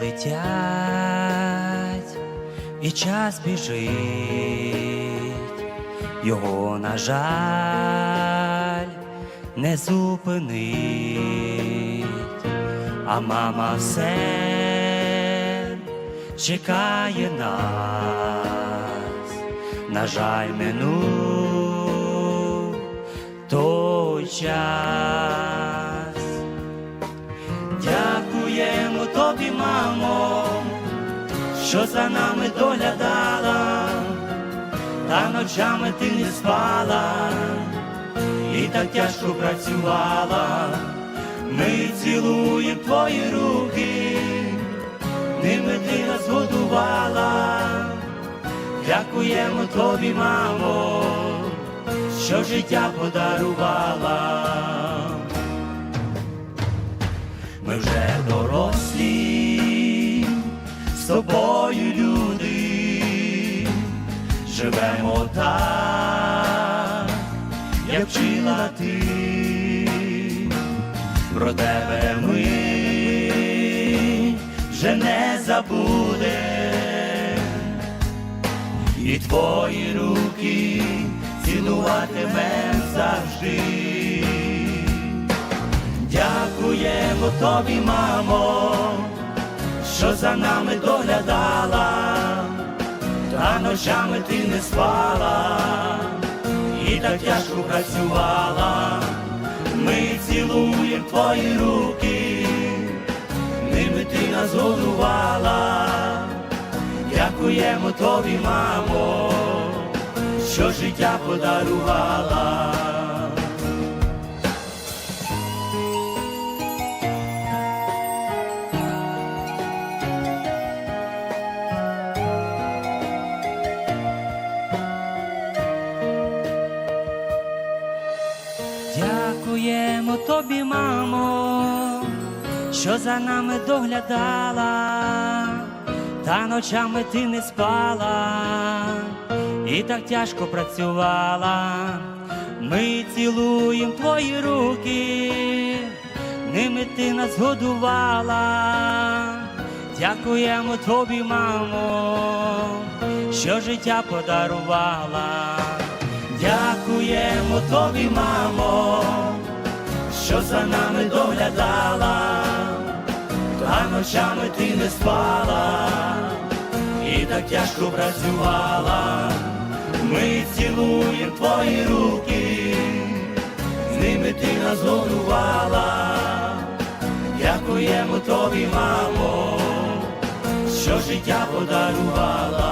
летять, і час біжить, його, на жаль, не зупинить, а мама все чекає нас, на жаль, минув той час. Що за нами доглядала, та ночами ти не спала, і так тяжко працювала. Ми цілуємо твої руки, ними ти нас годувала. Дякуємо тобі, мамо, що життя подарувала. Ми вже з тобою люди, живемо так, як вчила ти, про тебе ми вже не забудем, і твої руки цілуватимем завжди. Дякуємо тобі, мамо, що за нами доглядала, та ночами ти не спала, і так тяжко працювала. Ми цілуємо твої руки, ними ти нас годувала. Дякуємо тобі, мамо, що життя подарувала. Дякуємо тобі, мамо, що за нами доглядала, та ночами ти не спала, і так тяжко працювала. Ми цілуємо твої руки, ними ти нас годувала. Дякуємо тобі, мамо, що життя подарувала. Дякуємо тобі, мамо, що за нами доглядала, та ночами ти не спала, і так тяжко працювала. Ми цілуємо твої руки, з ними ти нас годувала. Дякуємо тобі, мамо, що життя подарувала.